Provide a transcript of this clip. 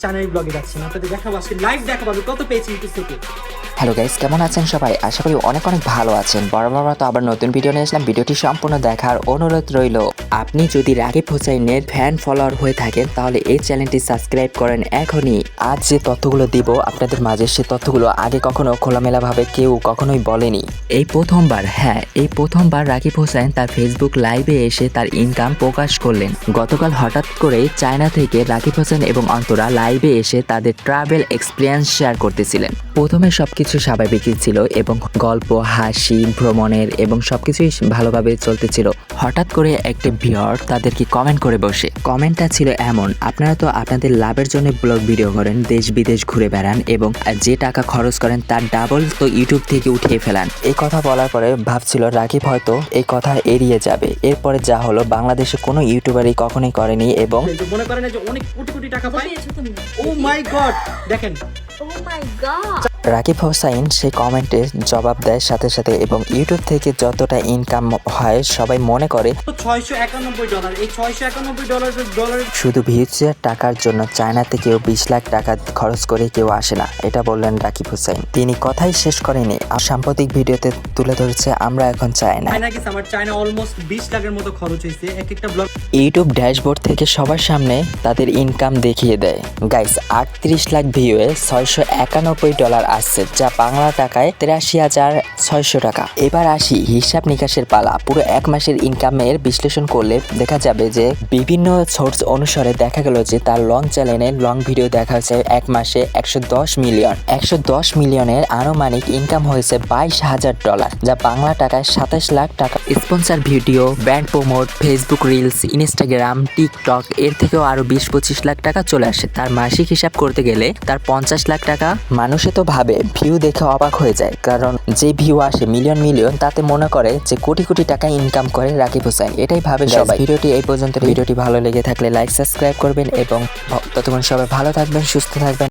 Channel ব্লগে যাচ্ছেন আপনাদের দেখাবো আজকে লাইভ দেখাবো কত পেয়েছি ইউটিউব থেকে। হ্যালো গাইস কেমন আছেন সবাই? আশা করি অনেক অনেক ভালো আছেন। বরাবর তো আবার নতুন ভিডিও নিয়ে আসলাম। ভিডিওটি সম্পূর্ণ দেখার অনুরোধ রইল। আপনি যদি রাকিব হোসাইনের ফ্যান ফলোয়ার হয়ে থাকেন, তাহলে এই চ্যানেলটি সাবস্ক্রাইব করেন এখনই। আজ যে তথ্যগুলো দিব, আপনাদের মাঝে সে তথ্যগুলো আগে কখনো খোলামেলাভাবে কেউ কখনোই বলেনি। এই প্রথমবার হ্যাঁ এই প্রথমবার রাকিব হোসেন তার ফেসবুক লাইভে এসে তার ইনকাম প্রকাশ করলেন। গতকাল হঠাৎ করে চায়না থেকে রাকিব হোসেন এবং অন্তরা লাইভে এসে তাদের ট্রাভেল এক্সপিরিয়েন্স শেয়ার করতেছিলেন। প্রথমে সবকিছু স্বাভাবিকই ছিল এবং গল্প হাসি ভ্রমণের এবং সবকিছুই ভালোভাবে চলতেছিল। হঠাৎ করে একটি ভিওর তাদেরকে কমেন্ট করে বসে। কমেন্টটা ছিল এমন আপনারা তো আপনাদের লাভের জন্য ব্লগ ভিডিও করেন দেশ বিদেশ ঘুরে বেড়ান এবং যে টাকা খরচ করেন তার ডাবল তো ইউটিউব থেকে উঠিয়ে ফেলান। এই কথা বলার পরে ভাবছিল রাকিব হয়তো এই কথা এড়িয়ে যাবে। এরপরে যা হলো বাংলাদেশে কোনো ইউটিউবারই কখনোই করেনি এবং মনে করেন যে অনেক কোটি কোটি টাকা পাই ও মাই গড দেখেন। Oh my god Rakib Hossain সেই কমেন্টে জবাব দেয় সাথে সাথে এবং ইউটিউব থেকে যতটা ইনকাম হয় সবাই মনে করে ছয়শো একানব্বই ডলার। এই ডলার ডলার শুধু ভিউজের টাকার জন্য চায়নাতে কেউ বিশ লাখ টাকা খরচ করে কেউ আসে না এটা বললেন রাকিব হোসাইন। তিনি কথাই শেষ করেনি আর সাম্প্রতিক ভিডিওতে তুলে ধরেছে আমরা এখন চাই না চায়না চায়না অলমোস্ট বিশ লাখের মতো খরচ হয়েছে। এক একটা ব্লগ ইউটিউব ড্যাশবোর্ড থেকে সবার সামনে তাদের ইনকাম দেখিয়ে দেয়। গাইস আটত্রিশ লাখ ভিউয়ে ছয়শো একানব্বই ডলার আসছে যা বাংলা টাকায় তিরাশি হাজার ছয়শো টাকা। এবার আসি হিসাব নিকাশের পালা। পুরো এক মাসের ইনকামের বিশ্লেষণ করলে দেখা যাবে যে বিভিন্ন সোর্স অনুসারে দেখা গেল যে তার লং চ্যানেলে লং ভিডিও দেখা হয়েছে এক মাসে একশো দশ মিলিয়ন একশো দশ মিলিয়নের আনুমানিক ইনকাম হয়েছে বাইশ হাজার ডলার যা বাংলা টাকায় সাতাশ লাখ টাকা। Sponsor video brand promote Facebook reels Instagram TikTok এর থেকেও আরও বিশ পঁচিশ লাখ টাকা চলে আসে। তার মাসিক হিসাব করতে গেলে তার পঞ্চাশ লাখ টাকা। মানুষে তো ভাবে ভিউ দেখে অবাক হয়ে যায়। কারণ যে ভিউ আসে মিলিয়ন মিলিয়ন তাতে মনে করে যে কোটি কোটি টাকা ইনকাম করে রাকিব হোসেন। এটাই ভাবে সবাই। ভিডিওটি এই পর্যন্ত ভিডিওটি ভালো লেগে থাকলে লাইক সাবস্ক্রাইব করবেন এবং ততক্ষণ সবাই ভালো থাকবেন সুস্থ থাকবেন।